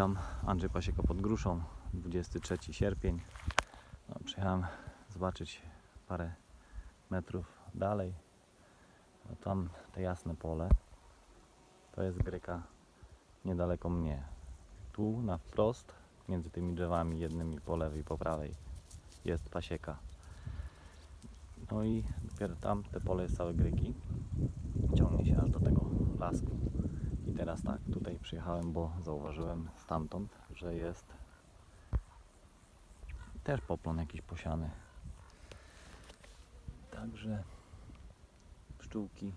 Witam, Andrzej Pasieko pod Gruszą, 23 sierpień. No, przyjechałem zobaczyć parę metrów dalej. No, tam te jasne pole. To jest Gryka niedaleko mnie. Tu na wprost, między tymi drzewami, jednymi po lewej i po prawej, jest pasieka. No i dopiero tam te pole jest całe Gryki. Ciągnie się aż do tego lasku. Teraz tak, tutaj przyjechałem, bo zauważyłem stamtąd, że jest też poplon jakiś posiany. Także pszczółki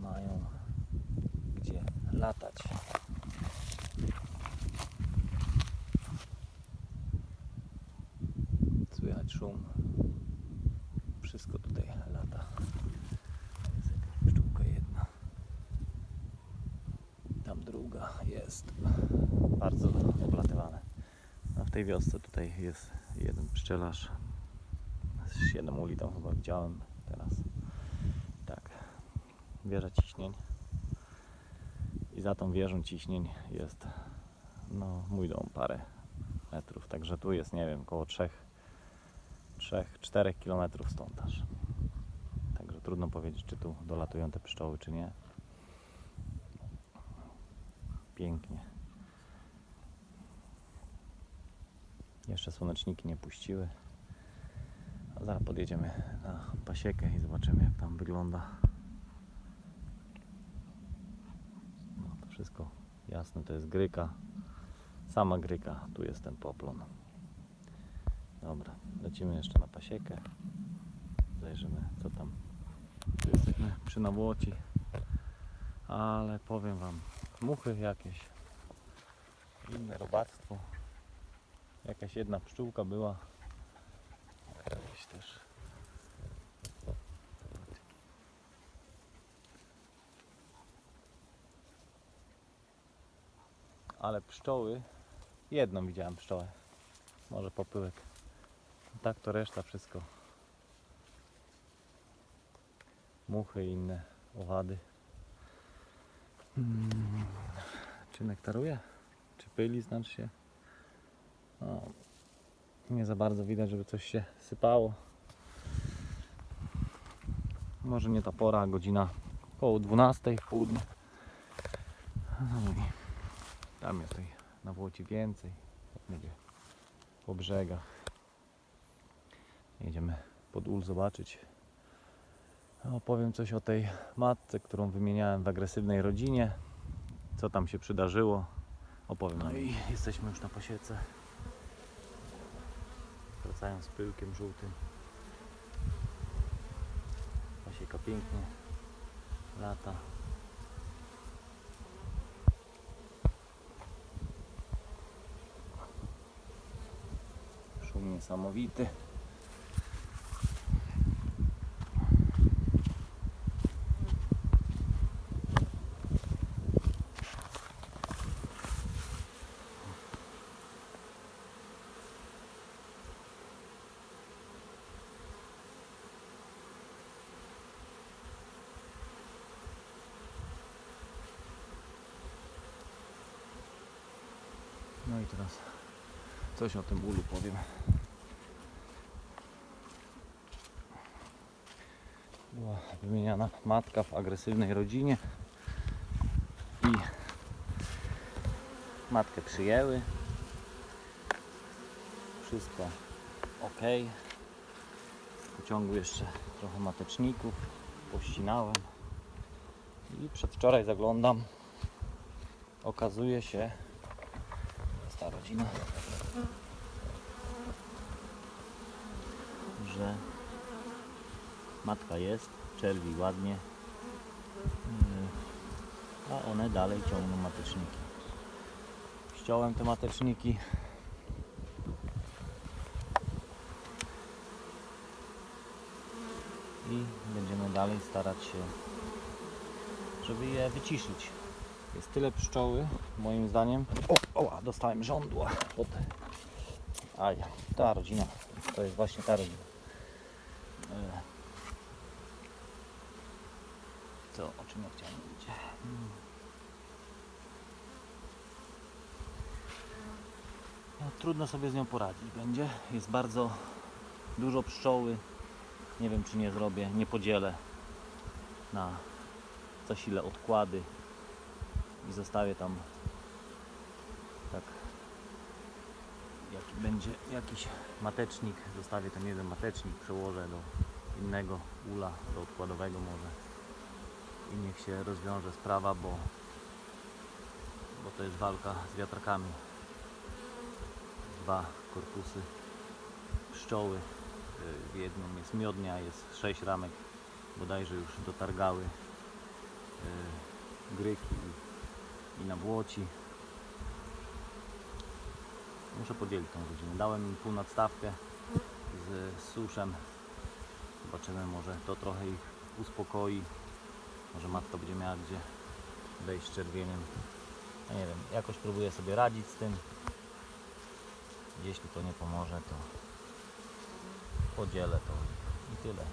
mają gdzie latać. Słychać szum. Wszystko tutaj lata. Jest jakaś pszczółka jedna. Tam druga jest bardzo oblatywane. A w tej wiosce tutaj jest jeden pszczelarz. Z 7 uli tam chyba widziałem teraz. Tak. Wieża ciśnień. I za tą wieżą ciśnień jest no mój dom parę metrów. Także tu jest nie wiem około 3 3-4 km stąd aż. Także trudno powiedzieć czy tu dolatują te pszczoły czy nie. Pięknie. Jeszcze słoneczniki nie puściły. A zaraz podjedziemy na pasiekę i zobaczymy jak tam wygląda. No to wszystko jasne, to jest gryka. Sama gryka, tu jest ten poplon. Dobra, lecimy jeszcze na pasiekę. Zajrzymy co tam. Jesteśmy przy nawłoci. Ale powiem wam, muchy jakieś, inne robactwo. Jakaś jedna pszczółka była. Jakieś też. Ale pszczoły, jedną widziałem pszczołę. Może popyłek. Tak to reszta wszystko. Muchy i inne owady. Hmm. Czy nektaruje? Czy pyli się? No, nie za bardzo widać, żeby coś się sypało. Może nie ta pora, godzina około 12 w południe. No i tam jest tej na Włoci więcej. Mówię, po brzegach. Jedziemy pod ul zobaczyć. Opowiem coś o tej matce, którą wymieniałem w agresywnej rodzinie. Co tam się przydarzyło. Opowiem. No i jesteśmy już na pasiece. Wracają z pyłkiem żółtym. Pasieka pięknie lata. Szum niesamowity. No i teraz coś o tym bólu powiem. Była wymieniana matka w agresywnej rodzinie i matkę przyjęły. Wszystko ok. W pociągu jeszcze trochę mateczników pościnałem i przedwczoraj zaglądam. Okazuje się, ta rodzina, że matka jest, czerwi ładnie, yy, a one dalej ciągną mateczniki. Ściąłem te mateczniki. I będziemy dalej starać się, żeby je wyciszyć. Jest tyle pszczoły, moim zdaniem. O, oła, dostałem żądła. Pod... Aj, ta rodzina. To jest właśnie ta rodzina. E, Co, o czym ja chciałem mówić? Hmm. trudno sobie z nią poradzić będzie. Jest bardzo dużo pszczoły. Nie wiem czy nie zrobię, nie podzielę na zasilę odkłady i zostawię tam tak jak będzie jakiś matecznik, zostawię ten jeden matecznik, przełożę do innego ula, do odkładowego może. I niech się rozwiąże sprawa, bo, bo to jest walka z wiatrakami. Dwa korpusy pszczoły, y, w jednym jest miodnia, jest sześć ramek, bodajże już dotargały y, gryki i, i nabłoci. Muszę podzielić tą godzinę. Dałem im pół nadstawkę z suszem. Zobaczymy, może to trochę ich uspokoi. Może matka będzie miała gdzie wejść z czerwieniem. Ja nie wiem, jakoś próbuję sobie radzić z tym. Jeśli to nie pomoże, to podzielę to i tyle.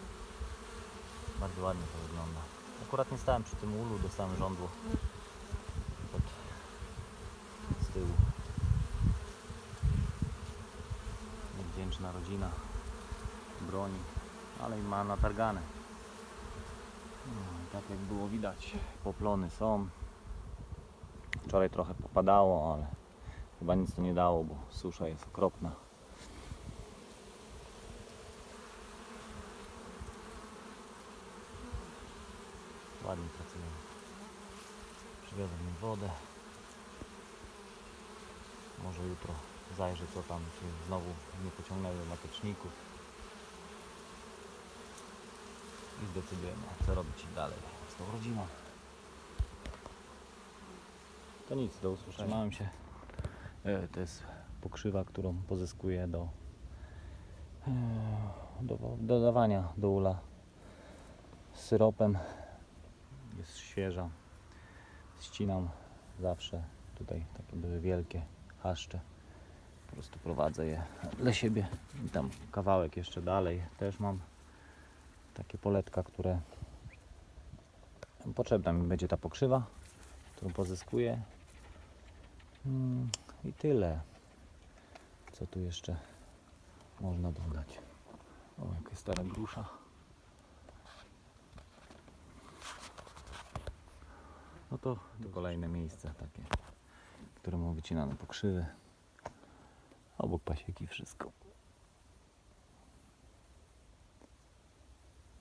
Bardzo ładnie to wygląda. Akurat nie stałem przy tym ulu, dostałem żądło tyłu. Niewdzięczna rodzina broni, ale i ma natargane. No, tak jak było widać, poplony są. Wczoraj trochę popadało, ale chyba nic to nie dało, bo susza jest okropna. Ładnie pracują. Przywiozłem wodę. Może jutro zajrzę co tam, czy znowu nie pociągnęły mateczników. I zdecydujemy, co robić dalej z tą rodziną. To nic, do usłyszenia. Trzymałem się. E, To jest pokrzywa, którą pozyskuję do, e, do dodawania do ula z syropem. Jest świeża. Ścinam zawsze. Tutaj takie były wielkie haszcze. Po prostu prowadzę je dla siebie. I tam kawałek jeszcze dalej też mam takie poletka, które potrzebna mi będzie ta pokrzywa, którą pozyskuję. Mm, I tyle. Co tu jeszcze można dodać? O, jakaś stara grusza. No to, to kolejne miejsce takie, które ma wycinane pokrzywy. Obok pasieki wszystko.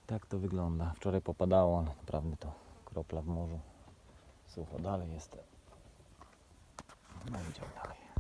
Tak to wygląda. Wczoraj popadało, naprawdę to kropla w morzu. Sucho dalej jest. No idziemy dalej.